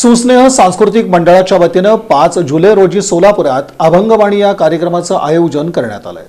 सुस्नेह सांस्कृतिक मंडळाच्या वतीनं पाच जुलै रोजी सोलापुरात अभंगवाणी या कार्यक्रमाचं आयोजन करण्यात आलंय.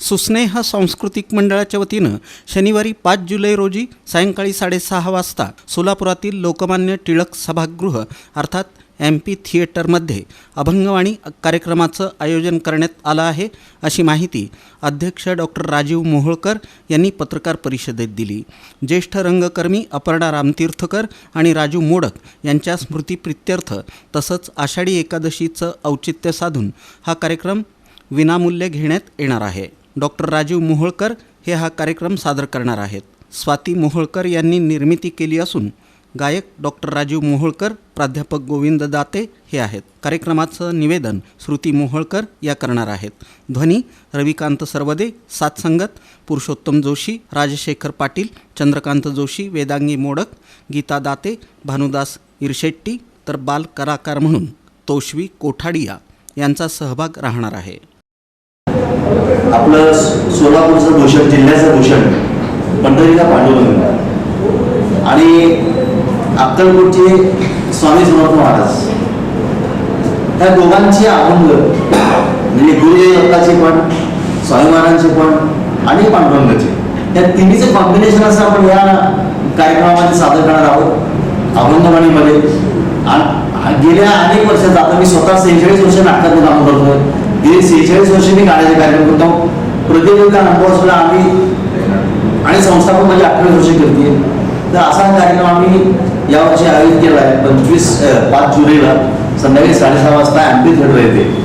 सुस्नेह सांस्कृतिक मंडळाच्या वतीनं शनिवारी पाच जुलै रोजी सायंकाळी साडेसहा वाजता सोलापुरातील लोकमान्य टिळक सभागृह अर्थात पी थिएटरमध्ये अभंगवाणी कार्यक्रमाचं आयोजन करण्यात आलं आहे अशी माहिती अध्यक्ष डॉक्टर राजीव मोहोळकर यांनी पत्रकार परिषदेत दिली. ज्येष्ठ रंगकर्मी अपर्णा रामतीर्थकर आणि राजू मोडक यांच्या स्मृतीप्रित्यर्थ तसंच आषाढी एकादशीचं औचित्य साधून हा कार्यक्रम विनामूल्य घेण्यात येणार आहे. डॉक्टर राजीव मोहोळकर हे हा कार्यक्रम सादर करणार आहेत. स्वाती मोहोळकर यांनी निर्मिती केली असून गायक डॉक्टर राजीव मोहोळकर प्राध्यापक गोविंद दाते हे आहेत. कार्यक्रमाचं निवेदन श्रुती मोहोळकर या करणार आहेत. ध्वनी रविकांत सरवदे सातसंगत पुरुषोत्तम जोशी राजशेखर पाटील चंद्रकांत जोशी वेदांगी मोडक गीता दाते भानुदास इरशेट्टी तर बाल कलाकार म्हणून तोशवी कोठाडिया यांचा सहभाग राहणार आहे. आपलं सोलापूरचं भूषण जिल्ह्याचं भूषण पंढरीला पांडुरंग. आणि अक्कलकोटचे स्वामी समर्थ महाराज. त्या दोघांचे अभंग म्हणजे गुरुदेव दत्ताचे पण स्वामी महाराजांचे पण आणि पांडुरंगाचे. त्या तिन्हीचं कॉम्बिनेशन असं आपण या कार्यक्रमामध्ये सादर करणार आहोत. अभंगवाणीमध्ये आणि गेल्या अनेक वर्षात आता मी स्वतः सेहेचाळीस वर्ष नाटकातून काम करतोय. गेली सेहेचाळीस वर्ष मी गाण्याचे कार्यक्रम करतो. प्रतियोगिता अनुभव आम्ही आणि संस्थापन माझी अठ्ठावीस वर्ष करते तर असा कार्यक्रम आम्ही यावर्षी आयोजित केला आहे पंचवीस पाच जुलैला. संध्याकाळी साडेसहा वाजता अँपी थिएटर येते